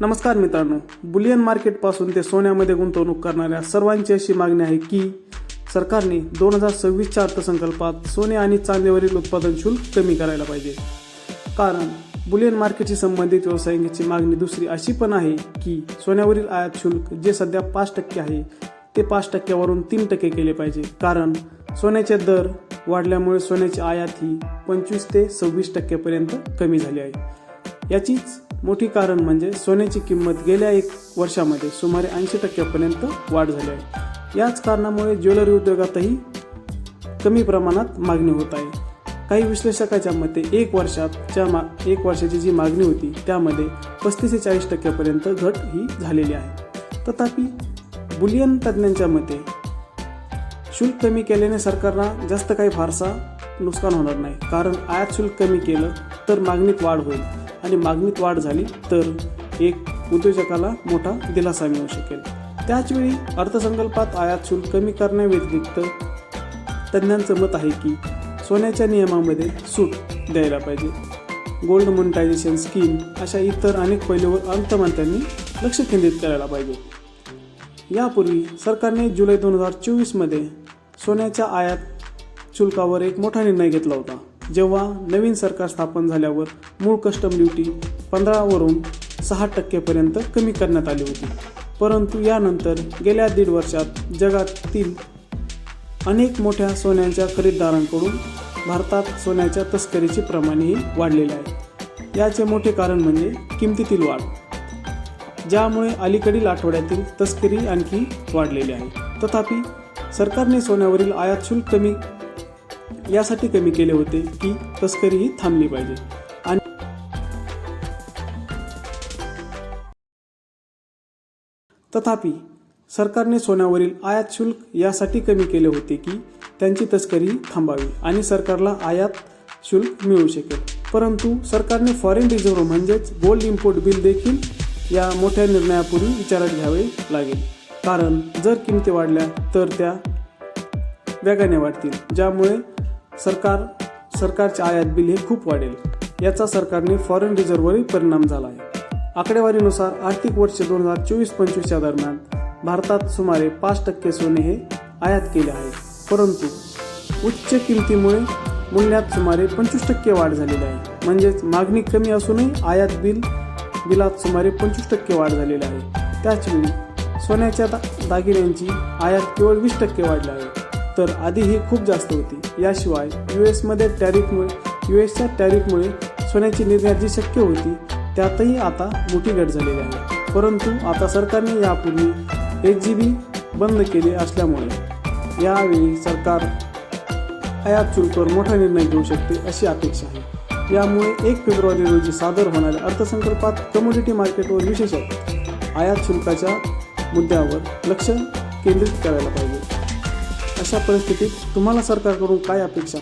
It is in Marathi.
नमस्कार मित्रांनो बुलियन मार्केटपासून ते सोन्यामध्ये गुंतवणूक करणाऱ्या सर्वांची अशी मागणी आहे की सरकारने दोन हजार सव्वीसच्या अर्थसंकल्पात सोने आणि चांदीवरील उत्पादन शुल्क कमी करायला पाहिजे. कारण बुलियन मार्केटशी संबंधित व्यवसायांची मागणी दुसरी अशी पण आहे की सोन्यावरील आयात शुल्क जे सध्या पाच टक्के आहे ते पाच टक्क्यावरून तीन टक्के केले पाहिजे. कारण सोन्याचे दर वाढल्यामुळे सोन्याची आयात ही पंचवीस ते सव्वीस टक्क्यापर्यंत कमी झाली आहे. याचीच मोठी कारण म्हणजे सोन्याची किंमत गेल्या एक वर्षामध्ये सुमारे ऐंशी टक्क्यापर्यंत वाढ झाली आहे. याच कारणामुळे ज्वेलरी उद्योगातही कमी प्रमाणात मागणी होत आहे. काही विश्लेषकाच्या मते एक वर्षातच्या मा एक वर्षाची जी मागणी होती त्यामध्ये पस्तीस ते चाळीस टक्क्यापर्यंत घट ही झालेली आहे. तथापि बुलियन तज्ज्ञांच्या मते शुल्क कमी केल्याने सरकारला जास्त काही फारसा नुकसान होणार नाही. कारण आयात शुल्क कमी केलं तर मागणीत वाढ होईल. आणि मागणीत वाढ झाली तर एक उद्योजकाला मोठा दिलासा मिळू शकेल. त्याचवेळी अर्थसंकल्पात आयात शुल्क कमी करण्याव्यतिरिक्त तज्ज्ञांचं मत आहे की सोन्याच्या नियमामध्ये सूट द्यायला पाहिजे. गोल्ड मोनिटायझेशन स्कीम अशा इतर अनेक पैलूवर अर्थमंत्र्यांनी लक्ष केंद्रित करायला पाहिजे. यापूर्वी सरकारने जुलै दोन हजार चोवीसमध्ये सोन्याच्या आयात शुल्कावर एक मोठा निर्णय घेतला होता. जेव्हा नवीन सरकार स्थापन झाल्यावर मूळ कस्टम ड्युटी पंधरावरून सहा टक्केपर्यंत कमी करण्यात आली होती. परंतु यानंतर गेल्या दीड वर्षात जगातील अनेक मोठ्या सोन्याच्या खरेदीदारांकडून भारतात सोन्याच्या तस्करीचे प्रमाणही वाढलेले आहे. याचे मोठे कारण म्हणजे किमतीतील वाढ ज्यामुळे अलीकडील आठवड्यातील तस्करी आणखी वाढलेली आहे. तथापि सरकारने सोन्यावरील आयात शुल्क कमी यासाठी कमी केले होते की तस्करी ही थांबली पाहिजे. आणि तथापि सरकारने सोन्यावरील आयात शुल्क यासाठी कमी केले होते की त्यांची तस्करी थांबावी आणि सरकारला आयात शुल्क मिळू शकेल. परंतु सरकारने फॉरेन रिझर्व्ह म्हणजेच गोल्ड इम्पोर्ट बिल देखील या मोठ्या निर्णयापूर्वी विचारात घ्यावे लागेल. कारण जर किमती वाढल्या तर त्या वेगाने वाढतील ज्यामुळे सरकार सरकारचे आयात बिल हे खूप वाढेल. याचा सरकारने फॉरेन रिझर्व्हवरही परिणाम झाला आहे. आकडेवारीनुसार आर्थिक वर्ष दोन हजार चोवीस पंचवीसच्या दरम्यान भारतात सुमारे पाच टक्के सोने हे आयात केले आहे. परंतु उच्च किमतीमुळे मूल्यात सुमारे पंचवीस टक्के वाढ झालेली आहे. म्हणजेच मागणी कमी असूनही आयात बिल बिलात सुमारे पंचवीस टक्के वाढ झालेली आहे. त्याचवेळी सोन्याच्या दा दागिन्यांची आयात केवळ वीस टक्के वाढली आहे. तर आधी ही खूप जास्त होती. याशिवाय यू एसमध्ये टॅरिफमुळे यू एसच्या टॅरिफमुळे सोन्याची निर्यात जी शक्य होती. त्यातही आता मोठी घट झालेली आहे. परंतु आता सरकारने यापूर्वी एच जी बी बंद केले असल्यामुळे यावेळी सरकार आयात शुल्कवर मोठा निर्णय घेऊ शकते अशी अपेक्षा आहे. यामुळे एक फेब्रुवारी रोजी सादर होणाऱ्या अर्थसंकल्पात कमोडिटी मार्केटवर विशेषतः आयात शुल्काच्या मुद्द्यावर लक्ष केंद्रित करायला पाहिजे. अशा परिस्थितीत तुम्हाला सरकारकडून काय अपेक्षा?